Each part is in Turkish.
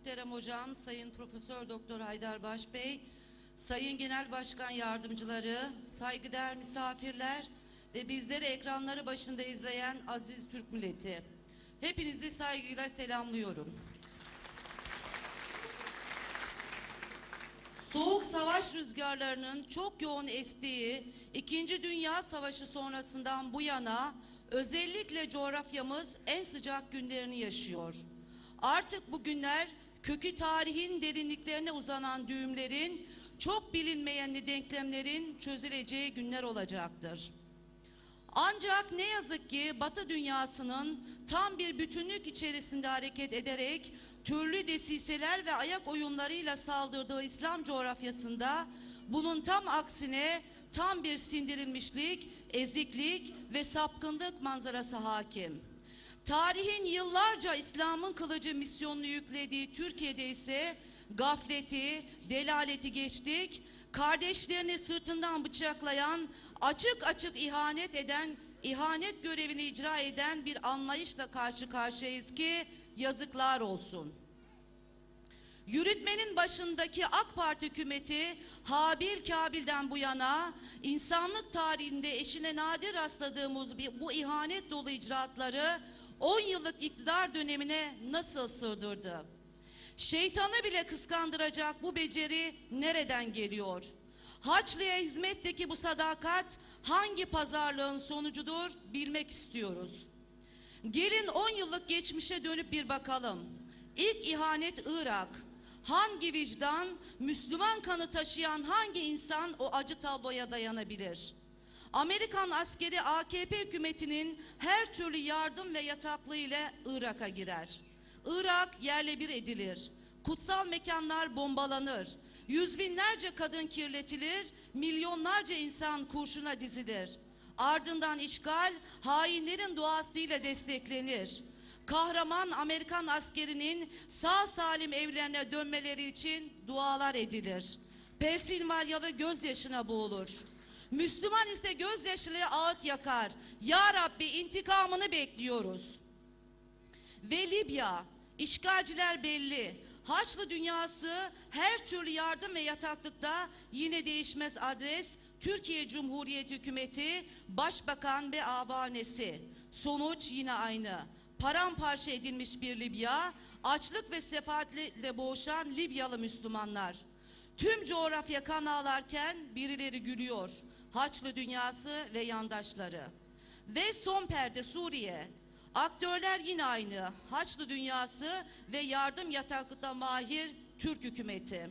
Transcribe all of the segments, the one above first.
muhterem hocam, Sayın Profesör Doktor Haydar Baş Bey, Sayın Genel Başkan Yardımcıları, saygıdeğer misafirler ve bizleri ekranları başında izleyen aziz Türk milleti. Hepinizi saygıyla selamlıyorum. Soğuk savaş rüzgarlarının çok yoğun estiği İkinci Dünya Savaşı sonrasından bu yana özellikle coğrafyamız en sıcak günlerini yaşıyor. Artık bu günler kökü tarihin derinliklerine uzanan düğümlerin, çok bilinmeyen denklemlerin çözüleceği günler olacaktır. Ancak ne yazık ki Batı dünyasının tam bir bütünlük içerisinde hareket ederek türlü desiseler ve ayak oyunlarıyla saldırdığı İslam coğrafyasında bunun tam aksine tam bir sindirilmişlik, eziklik ve sapkınlık manzarası hakim. Tarihin yıllarca İslam'ın kılıcı misyonunu yüklediği Türkiye'de ise gafleti, delaleti geçtik, kardeşlerini sırtından bıçaklayan, açık açık ihanet eden, ihanet görevini icra eden bir anlayışla karşı karşıyayız ki yazıklar olsun. Yürütmenin başındaki AK Parti hükümeti Habil Kabil'den bu yana insanlık tarihinde eşine nadir rastladığımız bu ihanet dolu icraatları 10 yıllık iktidar dönemine nasıl sığdırdı? Şeytanı bile kıskandıracak bu beceri nereden geliyor? Haçlı'ya hizmetteki bu sadakat hangi pazarlığın sonucudur bilmek istiyoruz. Gelin 10 yıllık geçmişe dönüp bir bakalım. İlk ihanet Irak. Hangi vicdan, Müslüman kanı taşıyan hangi insan o acı tabloya dayanabilir? Amerikan askeri AKP hükümetinin her türlü yardım ve yataklı ile Irak'a girer. Irak yerle bir edilir. Kutsal mekanlar bombalanır. Yüz binlerce kadın kirletilir, milyonlarca insan kurşuna dizilir. Ardından işgal hainlerin duasıyla desteklenir. Kahraman Amerikan askerinin sağ salim evlerine dönmeleri için dualar edilir. Pensilvanyalı gözyaşına boğulur. Müslüman ise gözyaşıyla ağıt yakar. Ya Rabbi intikamını bekliyoruz. Ve Libya, işgalciler belli. Haçlı dünyası her türlü yardım ve yataklıkta yine değişmez adres Türkiye Cumhuriyeti Hükümeti, Başbakan ve abanesi. Sonuç yine aynı. Paramparça edilmiş bir Libya, açlık ve sefaatle boğuşan Libyalı Müslümanlar. Tüm coğrafya kan ağlarken birileri gülüyor. Haçlı dünyası ve yandaşları. Ve son perde Suriye. Aktörler yine aynı. Haçlı dünyası ve yardım yataklıkta mahir Türk hükümeti.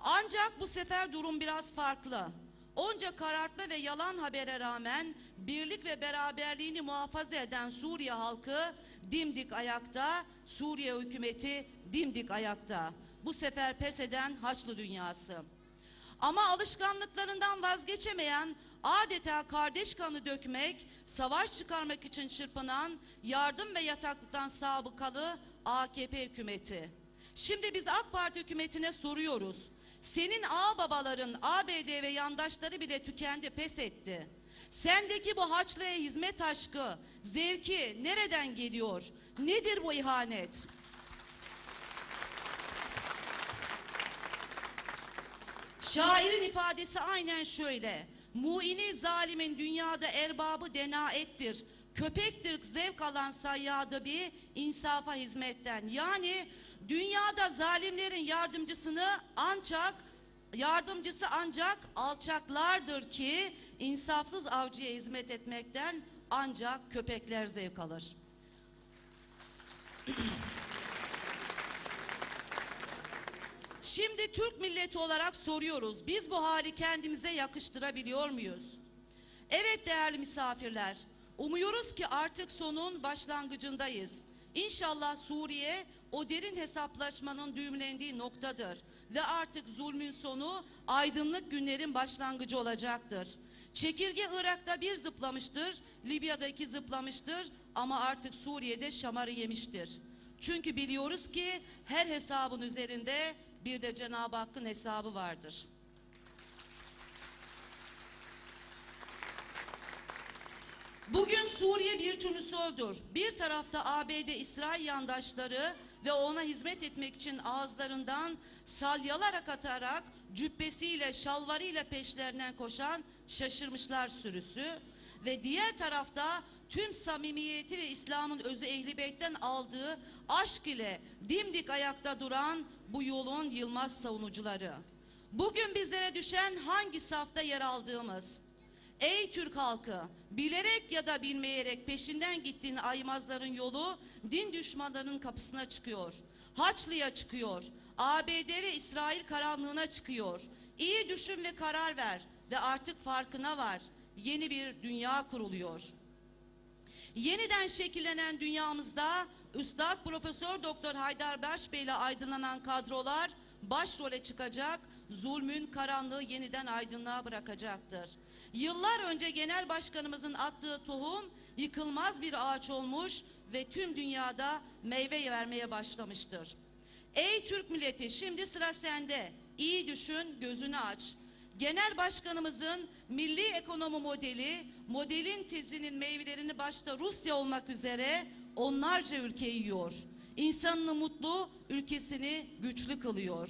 Ancak bu sefer durum biraz farklı. Onca karartma ve yalan habere rağmen birlik ve beraberliğini muhafaza eden Suriye halkı dimdik ayakta, Suriye hükümeti dimdik ayakta. Bu sefer pes eden Haçlı dünyası. Ama alışkanlıklarından vazgeçemeyen, adeta kardeş kanı dökmek, savaş çıkarmak için çırpınan, yardım ve yataklıktan sabıkalı AKP hükümeti. Şimdi biz AK Parti hükümetine soruyoruz. Senin ağ babaların ABD ve yandaşları bile tükendi, pes etti. Sendeki bu Haçlı'ya hizmet aşkı, zevki nereden geliyor? Nedir bu ihanet? Şairin ifadesi aynen şöyle. Muini zalimin dünyada erbabı denaettir. Köpektir zevk alan sayyadı bir insafa hizmetten. Yani dünyada zalimlerin yardımcısını ancak yardımcısı ancak alçaklardır ki insafsız avcıya hizmet etmekten ancak köpekler zevk alır. Şimdi Türk milleti olarak soruyoruz. Biz bu hali kendimize yakıştırabiliyor muyuz? Evet değerli misafirler. Umuyoruz ki artık sonun başlangıcındayız. İnşallah Suriye o derin hesaplaşmanın düğümlendiği noktadır ve artık zulmün sonu aydınlık günlerin başlangıcı olacaktır. Çekirge Irak'ta bir zıplamıştır, Libya'da iki zıplamıştır ama artık Suriye'de şamarı yemiştir. Çünkü biliyoruz ki her hesabın üzerinde bir de Cenab-ı Hakk'ın hesabı vardır. Bugün Suriye bir turnusöldür. Bir tarafta ABD İsrail yandaşları ve ona hizmet etmek için ağızlarından salyalarak atarak cübbesiyle şalvarıyla peşlerinden koşan şaşırmışlar sürüsü ve diğer tarafta tüm samimiyeti ve İslam'ın özü Ehl-i Beyt'ten aldığı aşk ile dimdik ayakta duran bu yolun yılmaz savunucuları. Bugün bizlere düşen hangi safta yer aldığımız, Ey Türk halkı, bilerek ya da bilmeyerek peşinden gittiğin aymazların yolu din düşmanlarının kapısına çıkıyor. Haçlı'ya çıkıyor. ABD ve İsrail karanlığına çıkıyor. İyi düşün ve karar ver ve artık farkına var. Yeni bir dünya kuruluyor. Yeniden şekillenen dünyamızda Üstad Profesör Doktor Haydar Başbey ile aydınlanan kadrolar başrole çıkacak, zulmün karanlığı yeniden aydınlığa bırakacaktır. Yıllar önce genel başkanımızın attığı tohum yıkılmaz bir ağaç olmuş ve tüm dünyada meyve vermeye başlamıştır. Ey Türk milleti şimdi sıra sende. İyi düşün, gözünü aç. Genel başkanımızın milli ekonomi modeli, modelin tezinin meyvelerini başta Rusya olmak üzere onlarca ülke yiyor. İnsanını mutlu, ülkesini güçlü kılıyor.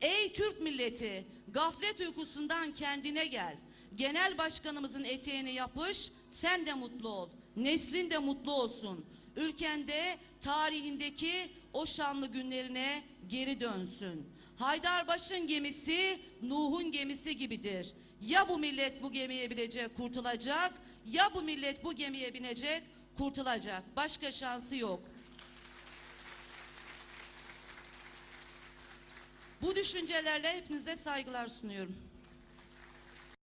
Ey Türk milleti, gaflet uykusundan kendine gel. Genel başkanımızın eteğine yapış, sen de mutlu ol. Neslin de mutlu olsun. Ülkende tarihindeki o şanlı günlerine geri dönsün. Haydarbaş'ın gemisi Nuh'un gemisi gibidir. Ya bu millet bu gemiye binecek kurtulacak ya bu millet bu gemiye binecek kurtulacak. Başka şansı yok. Bu düşüncelerle hepinize saygılar sunuyorum.